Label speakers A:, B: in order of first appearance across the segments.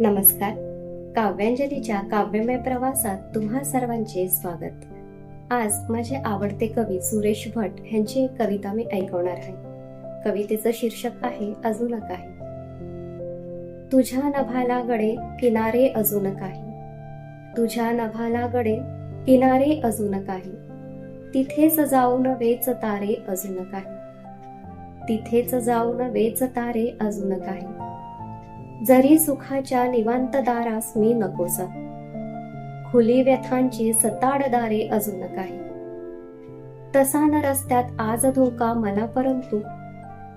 A: नमस्कार. काव्यांजलीच्या काव्यमय प्रवासात तुम्हा सर्वांचे स्वागत. आज माझे आवडते कवी सुरेश भट यांची एक कविता मी ऐकवणार आहे. कवितेचं शीर्षक आहे अजून काही. तुझ्या नभाला गडे किनारे अजून काही. तुझ्या नभाला गडे किनारे अजून काही. तिथेच जाऊन वेच तारे अजून काही. तिथेच जाऊन वेच तारे अजून काही. जरी सुखाच्या निवांत दारास मी नकोसा. खुली व्यथांची सताडदारे अजून काही. तसा न रस्त्यात आज धोका मला परंतु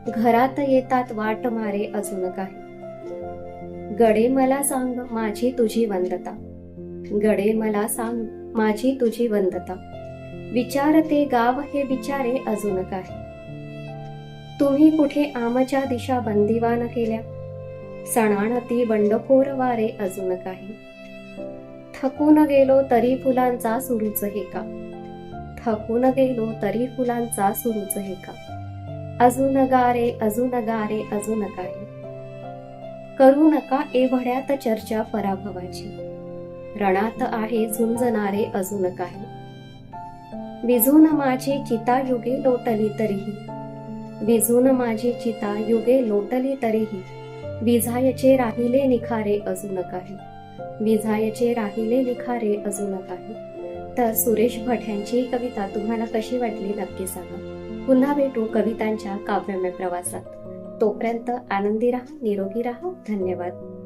A: घरात येतात वाट मारे अजून काही. गडे मला सांग माझी तुझी वंदता. गडे मला सांग माझी तुझी वंदता. विचारते गाव हे विचारे अजून काही. तुम्ही कुठे आमच्या दिशा बंदिवान केल्या? सणाणती बंडखोर वारे अजून काही. थकून गेलो तरी फुलांचा सुरूच हे का? थकून गेलो तरी फुलांचा सुरूच हे का? अजून गारे अजून गारे अजून काही. करू नका एवढ्यात चर्चा पराभवाची. रणात आहे झुंजणारे अजून काही. विजून माझी चिता युगे लोटली तरीही. विजून माझी चिता युगे लोटली तरीही. विझायचे राहिले निखारे अजून काही. विझायचे राहिले निखारे अजून काही. तर सुरेश भट यांची ही कविता तुम्हाला कशी वाटली नक्की सांगा. पुन्हा भेटू कवितांच्या काव्यमय प्रवासात. तोपर्यंत आनंदी राहा निरोगी राहा. धन्यवाद.